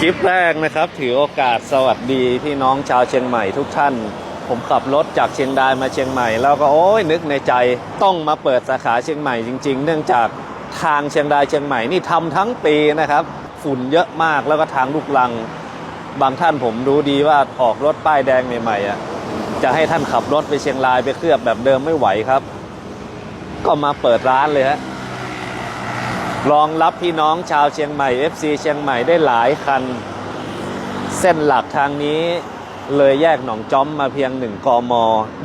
คลิปแรกนะครับ ถือโอกาสสวัสดีพี่น้องชาวเชียงใหม่ทุกท่าน ผมขับรถจากเชียงรายมาเชียงใหม่ แล้วก็โอ้ยนึกในใจต้องมาเปิดสาขาเชียงใหม่จริง ๆ เนื่องจากทางเชียงรายเชียงใหม่นี่ทำทั้งปีนะครับ ฝุ่นเยอะมากแล้วก็ทางลูกลัง บางท่านผมรู้ดีว่าออกรถป้ายแดงใหม่ๆอะจะให้ท่านขับรถไปเชียงรายไปเคลือบแบบเดิมไม่ไหวครับ ก็มาเปิดร้านเลยฮะ รองรับพี่น้องชาวเชียงใหม่ FC เชียงใหม่ได้หลายคัน เส้นหลักทางนี้เลยแยกหนองจ้อมมาเพียงหนึ่งกม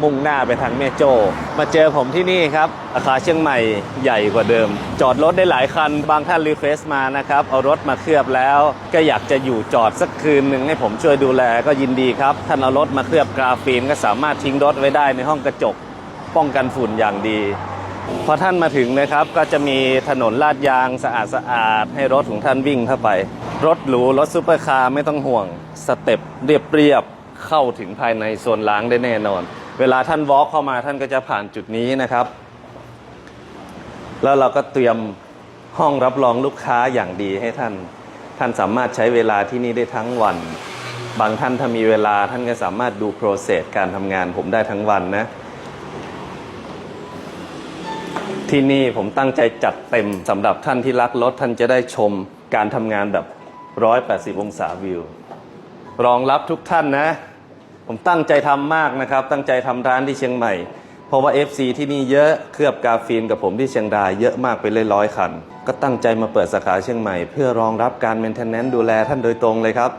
มุ่งหน้าไปทางแม่โจ้มาเจอผมที่นี่ครับ อาคาเชียงใหม่ใหญ่กว่าเดิม จอดรถได้หลายคัน บางท่านรีเควสมานะครับ เอารถมาเคลือบแล้ว ก็อยากจะอยู่จอดสักคืนหนึ่งให้ผมช่วยดูแลก็ยินดีครับ ท่านเอารถมาเคลือบกราฟีนก็สามารถทิ้งรถไว้ได้ในห้องกระจก ป้องกันฝุ่นอย่างดี พอท่านมาถึงนะครับก็จะมีถนนลาดยางสะอาดสะอาดๆให้รถของท่านวิ่งเข้าไป รถหรูรถซูเปอร์คาร์ไม่ต้องห่วง สเต็ปเรียบเรียบๆเข้าถึงภายในโซนล้างได้แน่นอน เวลาท่านวอล์กเข้ามาท่านก็จะผ่านจุดนี้นะครับ แล้วเราก็เตรียมห้องรับรองลูกค้าอย่างดีให้ท่าน ท่านสามารถใช้เวลาที่นี่ได้ทั้งวัน บางท่านถ้ามีเวลาท่านก็สามารถดูโปรเซสการทำงานผมได้ทั้งวันนะ ที่นี่ผมตั้งใจจัดเต็มสำหรับท่านที่รักรถท่านจะได้ชมการทำงานแบบ 180 องศาวิว รองรับทุกท่านนะ ผมตั้งใจทำมากนะครับ ตั้งใจทำร้านที่เชียงใหม่ เพราะว่า FC ที่นี่เยอะเคลือบกาฟีนกับผมที่เชียงรายเยอะมากไปเลยร้อยคัน ก็ตั้งใจมาเปิดสาขาเชียงใหม่ เพื่อรองรับการเมนเทนแนนซ์ดูแลท่านโดยตรงเลยครับ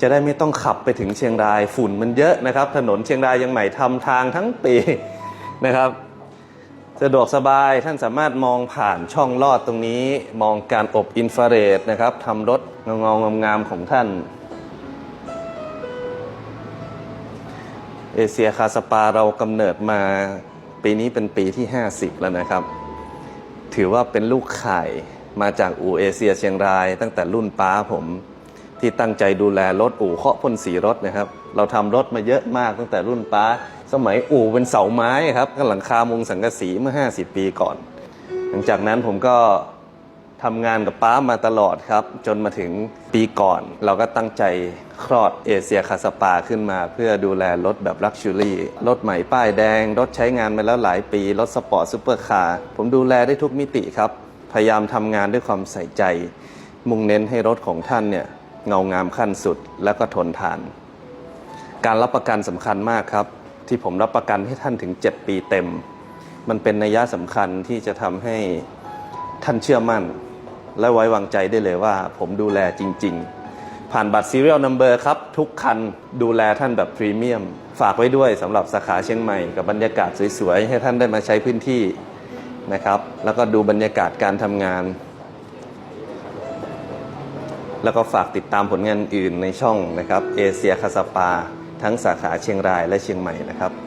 จะได้ไม่ต้องขับไปถึงเชียงรายฝุ่นมันเยอะนะครับ ถนนเชียงรายยังใหม่ทำทางทั้งปีนะครับ สะดวกสบายท่านสามารถมองผ่านช่องลอดตรงนี้ มองการอบอินฟราเรดนะครับทำรถเงาๆงามๆของท่านเอเชียคาสปาเรากำเนิดมาปีนี้เป็นปีที่ 50 แล้วนะครับ ถือว่าเป็นลูกข่ายมาจากอู่เอเชียเชียงราย ตั้งแต่รุ่นป้าผม ที่ตั้งใจดูแลรถอู่เคาะพ่นสีรถนะครับ เราทำรถมาเยอะมากตั้งแต่รุ่นป้า สมัยอู่เป็นเสาไม้ครับก็หลังคามุงสังกะสีเมื่อ 50 ปีก่อน หลังจากนั้นผมก็ทำงานกับป้ามาตลอดครับ จนมาถึงปีก่อน เราก็ตั้งใจคลอดเอเชียคาสปาขึ้นมา เพื่อดูแลรถแบบลักชัวรี่รถใหม่ป้ายแดง รถใช้งานมาแล้วหลายปี รถสปอร์ตซูเปอร์คาร์ผมดูแลได้ทุกมิติครับ พยายามทำงานด้วยความใส่ใจ มุ่งเน้นให้รถของท่านเนี่ยเงางามขั้นสุดและก็ทนทาน การรับประกันสำคัญมากครับ ที่ผมรับประกันให้ท่านถึง 7 ปีเต็ม มันเป็นนัยยะสำคัญที่จะทำให้ท่านเชื่อมั่น และไว้วางใจได้เลยว่า ผมดูแลจริง ๆ ผ่านบัตร Serial Number ครับ ทุกคันดูแลท่านแบบพรีเมียม ฝากไว้ด้วยสำหรับสาขาเชียงใหม่กับบรรยากาศสวยๆ ให้ท่านได้มาใช้พื้นที่นะครับ แล้วก็ดูบรรยากาศการทำงาน แล้วก็ฝากติดตามผลงานอื่นในช่องนะครับเอเชียคาสปา ทั้งสาขาเชียงรายและเชียงใหม่นะครับ